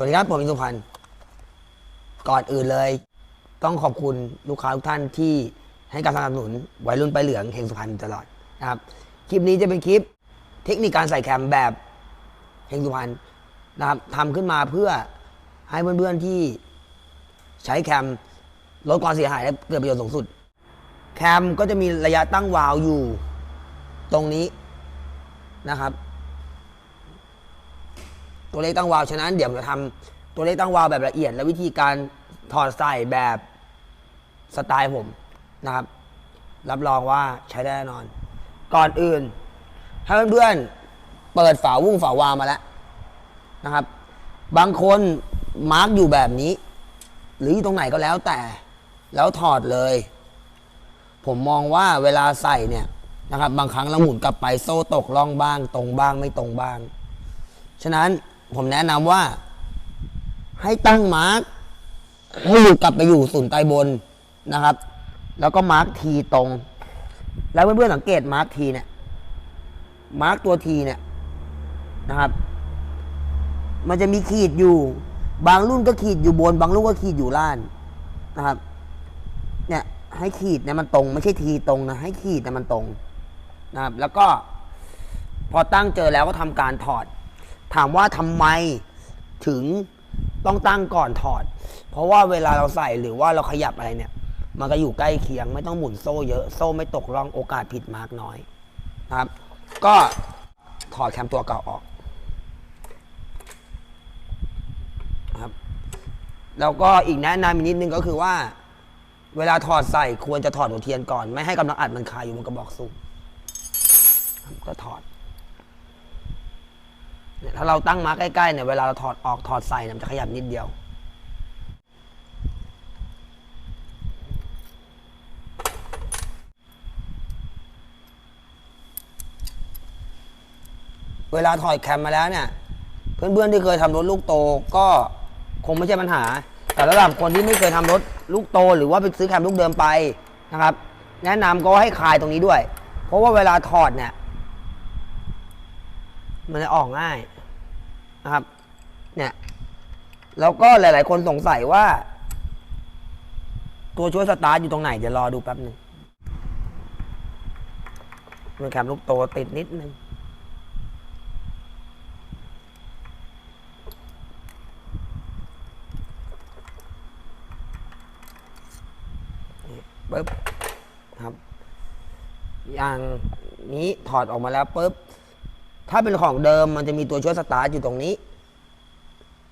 สวัสดีครับ ผมอินสุพันธ์ก่อนอื่นเลย ต้องขอบคุณลูกค้าทุกท่านที่ให้การสนับสนุนวัยรุ่นไปเหลืองเฮงสุพรรณตลอดนะครับ คลิปนี้จะเป็นคลิปเทคนิคการใส่แคมแบบเฮงสุพรรณนะครับทำขึ้นมาเพื่อให้เพื่อนๆที่ใช้แคมลดความเสียหายและเกิดประโยชน์สูงสุด แคมก็จะมีระยะตั้งวาล์วอยู่ตรงนี้นะครับ ตัวเลขตั้งวาล์วฉะนั้นเดี๋ยวจะทำตัวเลขตั้งวาล์วแบบละเอียด และวิธีการถอดใส่แบบสไตล์ผมนะครับ รับรองว่าใช้ได้แน่นอน ก่อนอื่นให้เพื่อนๆเปิดฝาวุ้งฝาวาล์วมาแล้วนะครับ บางคนมาร์กอยู่แบบนี้ หรืออยู่ตรงไหนก็แล้วแต่ แล้วถอดเลย ผมมองว่าเวลาใส่เนี่ยนะครับ บางครั้งเราหมุนกลับไปโซ่ตกล่องบ้าง ตรงบ้างไม่ตรงบ้าง ฉะนั้น ผมแนะนำว่า ให้ตั้งมาร์กให้อยู่กลับไปอยู่ศูนย์ใต้บนนะครับ แล้วก็มาร์กทีตรง แล้วเพื่อนๆสังเกตมาร์กทีเนี่ยมาร์กตัวทีเนี่ยนะครับ มันจะมีขีดอยู่ บางรุ่นก็ขีดอยู่บน บางรุ่นก็ขีดอยู่ล่างนะครับ เนี่ย ให้ขีดเนี่ยมันตรง ไม่ใช่ทีตรงนะให้ขีดเนี่ยมันตรงนะครับ แล้วก็ พอตั้งเจอแล้วก็ทำการถอด ถามว่าทำไมถึงต้องตั้งก่อนถอด เพราะว่าเวลาเราใส่หรือว่าเราขยับอะไรเนี่ย มันก็อยู่ใกล้เคียง ไม่ต้องหมุนโซ่เยอะโซ่ไม่ตกร่องโอกาสผิดมากน้อยนะครับ ก็ถอดแคมตัวเก่าออกนะครับ แล้วก็อีกแนะนำอีกนิดนึงก็คือว่า เวลาถอดใส่ควรจะถอดหัวเทียนก่อน ไม่ให้กำลังอัดมันคาอยู่บนกระบอกสูบครับก็ถอด เนี่ยถ้าเราตั้งมาใกล้ๆเนี่ยเวลาเราถอดออกถอดใส่เนี่ยมันจะขยับนิดเดียว เวลาถอดแคมมาแล้วเนี่ย เพื่อนๆที่เคยทำรถลูกโตก็คงไม่ใช่ปัญหา แต่ระดับคนที่ไม่เคยทำรถลูกโต หรือว่าไปซื้อแคมลูกเดิมไปนะครับ แนะนำก็ให้คลายตรงนี้ด้วย เพราะว่าเวลาถอดเนี่ย มันจะออกง่ายนะครับ เนี่ย แล้วก็หลาย ๆ คนสงสัยว่า ตัวช่วยสตาร์ทอยู่ตรงไหน เดี๋ยวรอดูแป๊บหนึ่งมันแคมลูกโตติดนิดนึงปึ๊บครับ อย่างนี้ถอดออกมาแล้วปุ๊บ ถ้าเป็นของเดิมมันจะมีตัวช่วยสตาร์ทอยู่ตรงนี้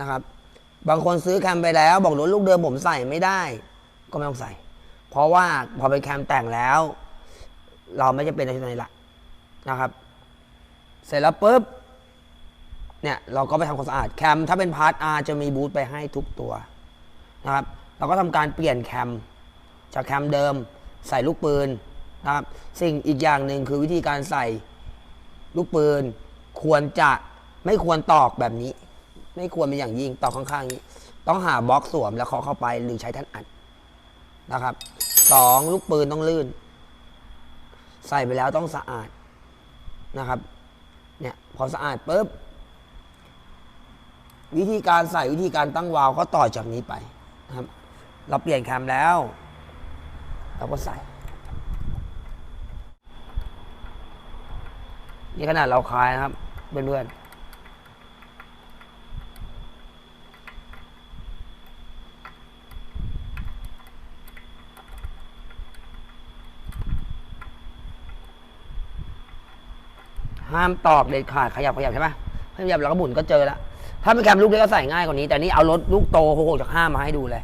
นะครับ บางคนซื้อแคมไปแล้ว บอกรถลูกเดิมผมใส่ไม่ได้ ก็ไม่ต้องใส่ เพราะว่าพอเป็นแคมแต่งแล้ว เราไม่จะเป็นอะไรในละนะครับ เสร็จแล้วปุ๊บเนี่ยเราก็ไปทำความสะอาดแคมถ้าเป็นพาร์ท R จะมีบูทไปให้ทุกตัวนะครับ เราก็ทำการเปลี่ยนแคมจากแคมเดิมใส่ลูกปืนนะครับ สิ่งอีกอย่างหนึ่งคือวิธีการใส่ ลูกปืนควรจะไม่ควรตอกแบบนี้ ไม่ควรเป็นอย่างยิ่งตอกข้างๆนี้ ต้องหาบล็อกสวมแล้วเคาะเข้าไปหรือใช้ท่านอัดนะครับสองลูกปืนต้องลื่น ใส่ไปแล้วต้องสะอาดนะครับ เนี่ยพอสะอาดปุ๊บวิธีการใส่วิธีการตั้งวาล์วก็ต่อจากนี้ไปนะครับ เราเปลี่ยนแคมแล้ว เราก็ใส่ นี่ขนาดเราคลายนะครับเพื่อนๆห้ามตอกเด็ดขาดขยับขยับใช่ไหมขยับแล้วก็บุนก็เจอแล้วถ้าเป็นแคมลูกเล็กก็ใส่ง่ายกว่านี้ แต่นี่เอารถลูกโตโหกจากห้ามาให้ดูเลย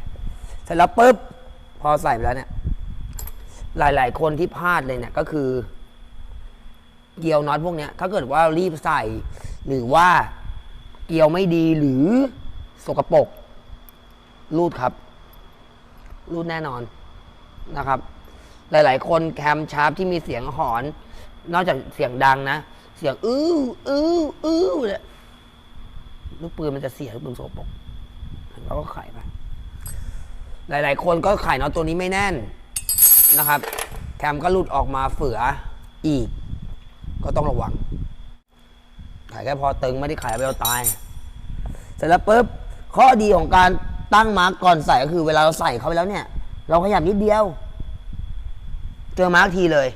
เสร็จแล้วปุ๊บ พอใส่ไปแล้วเนี่ย หลาย ๆ คนที่พลาดเลยเนี่ยก็คือ เกียวน็อตพวกเนี้ยถ้าเกิดว่ารีบใส่ หรือว่าเกียวไม่ดีหรือสกปรกรูดครับ รูดแน่นอนนะครับ หลาย ๆ คนแคมชาร์ปที่มีเสียงหอน นอกจากเสียงดังนะ เสียงอื้ออื้ออื้อเนี่ยลูกปืนมันจะเสียลูกปืนสกปรกเราก็ไขไปหลาย ๆ คนก็ไขน็อตตัวนี้ไม่แน่นนะครับ แคมก็หลุดออกมาเฟืออีก ก็ต้องระวัง ขายแค่พอตึงไม่ได้ขายไปเอาตาย เสร็จแล้วปุ๊บข้อดีของการตั้งมาร์กก่อนใส่ก็คือเวลาเราใส่เข้าไปแล้วเนี่ย เราขยับนิดเดียว เจอมาร์กทีเลย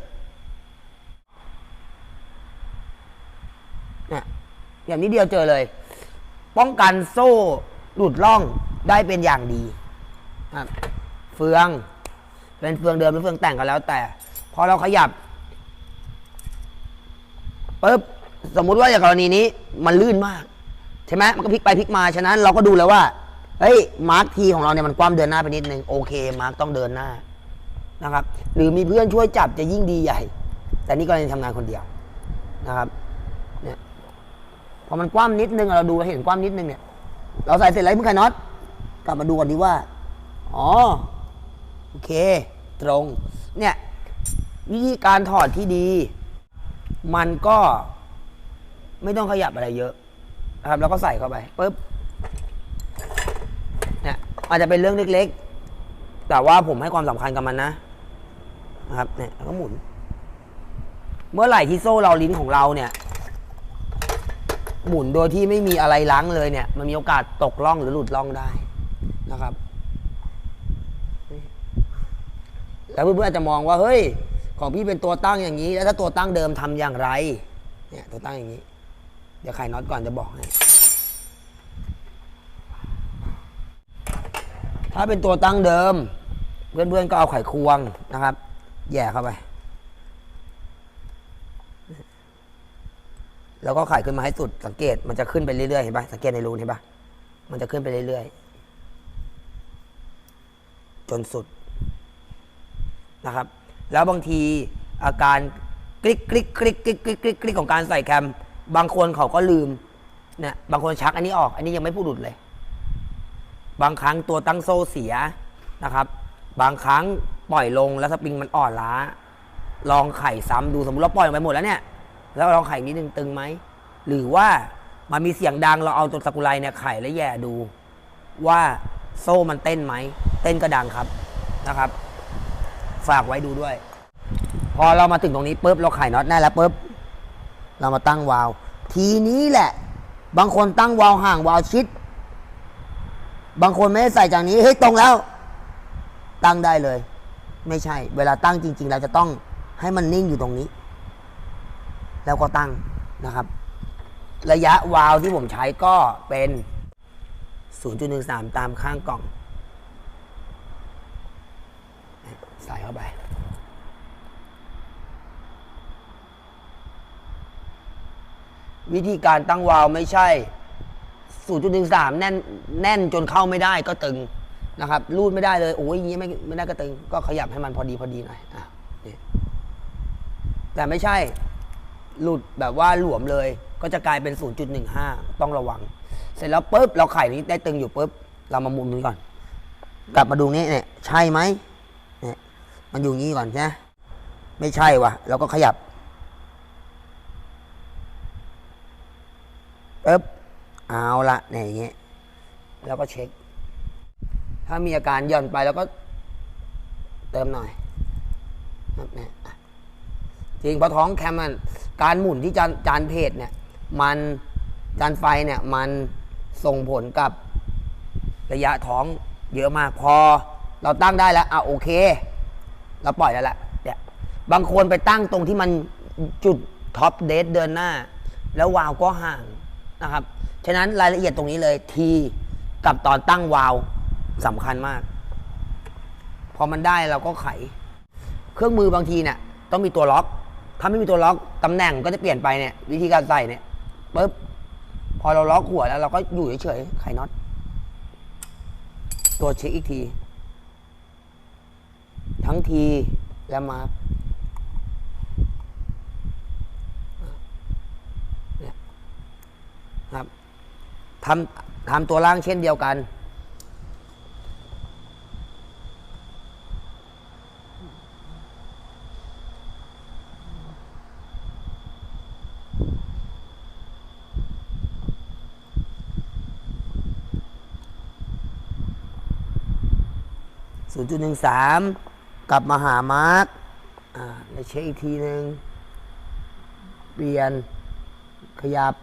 เนี่ยอย่างนี้เดียวเจอเลย ป้องกันโซ่หลุดล่องได้เป็นอย่างดีเฟือง เป็นเฟืองเดิมหรือเฟืองแต่งก็แล้วแต่ พอเราขยับ ปุ๊บสมมุติว่าอย่างกรณีนี้มันลื่นมาก ใช่ไหมมันก็พลิกไปพลิกมาฉะนั้นเราก็ดูแล้วว่าเฮ้ยมาร์คทีของเราเนี่ยมันคว่ำเดินหน้าไปนิดนึงโอเคมาร์คต้องเดินหน้านะครับ หรือมีเพื่อนช่วยจับจะยิ่งดีใหญ่ แต่นี่กรณีทำงานคนเดียวนะครับเนี่ยพอมันคว่ำนิดนึงเราดูเราเห็นคว่ำนิดนึงเนี่ย เราใส่เสร็จแล้วเมื่อไงน็อตกลับมาดูกันดีว่าอ๋อโอเค ตรง เนี่ยวิธีการถอดที่ดี มันก็ไม่ต้องขยับอะไรเยอะนะครับ แล้วก็ใส่เข้าไปปุ๊บเนี่ยอาจจะเป็นเรื่องเล็กๆ แต่ว่าผมให้ความสำคัญกับมันนะนะครับ เนี่ยแล้วก็หมุน เมื่อไหร่ที่โซ่เราลิ้นของเราเนี่ย หมุนโดยที่ไม่มีอะไรล้างเลยเนี่ย มันมีโอกาสตกล่องหรือหลุดล่องได้นะครับแล้วเพื่อนๆอาจจะมองว่าเฮ้ย ของพี่เป็นตัวตั้งอย่างนี้ แล้วถ้าตัวตั้งเดิมทำอย่างไร เนี่ยตัวตั้งอย่างนี้ เดี๋ยวไขน็อตก่อนจะบอกให้ถ้าเป็นตัวตั้งเดิม เพื่อนๆก็เอาไขควงนะครับ แย่เข้าไป แล้วก็ไขขึ้นมาให้สุดสังเกตมันจะขึ้นไปเรื่อยๆเห็นปะสังเกตในรูนเห็นปะมันจะขึ้นไปเรื่อยๆ จนสุดนะครับ แล้วบางทีอาการกริกกริกกริกกริกกริกกริกกริกของการใส่แคม บางคนเขาก็ลืมเนี่ยบางคนชักอันนี้ออก อันนี้ยังไม่พูดหลุดเลย บางครั้งตัวตั้งโซ่เสียนะครับ บางครั้งปล่อยลงแล้วสปริงมันอ่อนล้า ลองไข่ซ้ำดูสมมติเราปล่อยลงไปหมดแล้วเนี่ย แล้วลองไข่นิดนึงตึงไหมหรือว่ามันมีเสียงดังเราเอาตัวสกุไลเนี่ยไข่แล้วแย่ดู ว่าโซ่มันเต้นไหมเต้นก็ดังครับนะครับ ฝากไว้ดูด้วย พอเรามาถึงตรงนี้ปุ๊บเราไขน็อตแน่แล้วปุ๊บเรามาตั้งวาล์วทีนี้แหละ บางคนตั้งวาล์วห่างวาล์วชิด บางคนไม่ได้ใส่จากนี้เฮ้ยตรงแล้ว ตั้งได้เลย ไม่ใช่ เวลาตั้งจริง ๆ เราจะต้องให้มันนิ่งอยู่ตรงนี้ แล้วก็ตั้งนะครับ ระยะวาล์วที่ผมใช้ก็เป็น 0.13 ตามข้างกล่อง ใส่ เข้าไป วิธีการตั้งวาล์วไม่ใช่ 0.13 แน่นแน่นจนเข้าไม่ได้ก็ตึงนะครับ รูดไม่ได้เลยโอ้ยอย่างนี้ไม่ไม่ได้ก็ตึง ก็ขยับให้มันพอดีพอดีหน่อยอะแต่ไม่ใช่หลุดแบบว่าหลวมเลย ก็จะกลายเป็น 0.15 ต้องระวัง เสร็จแล้วปุ๊บเราไข่นี้ได้ตึงอยู่ปุ๊บเรามามุมนี้ก่อน กลับมาดูนี่เนี่ย ใช่ไหม มันอยู่งี้ก่อนใช่ไหมไม่ใช่วะเราก็ขยับปึ๊บเอาละเนี่ยอย่างเงี้ยแล้วก็เช็ค ถ้ามีอาการหย่อนไปแล้วก็ เติมหน่อยครับเนี่ยจริงพราะท้องแคมมันการหมุนที่จานจานเพจเนี่ย มันจานไฟเนี่ย มันส่งผลกับระยะท้องเยอะมากพอ เราตั้งได้แล้วอะโอเค เราปล่อยแล้วแหละเนี่ยบางคนไปตั้งตรงที่มันจุดท็อปเดทเดินหน้า แล้ววาวก็ห่างนะครับ ฉะนั้นรายละเอียดตรงนี้เลยทีกับตอนตั้งวาวสำคัญมาก พอมันได้เราก็ไข เครื่องมือบางทีเนี่ยต้องมีตัวล็อก ถ้าไม่มีตัวล็อกตำแหน่งก็จะเปลี่ยนไปเนี่ยวิธีการใส่เนี่ยปุ๊บพอเราล็อกหัวแล้วเราก็อยู่เฉยๆไขน็อตตัวเช็คอีกที ทั้งทีและมาร์คครับทำทำตัวล่างเช่นเดียวกัน0.13 กลับมาหามาร์กอ่าแล้วเช็คอีกทีหนึ่งเปลี่ยนขยับ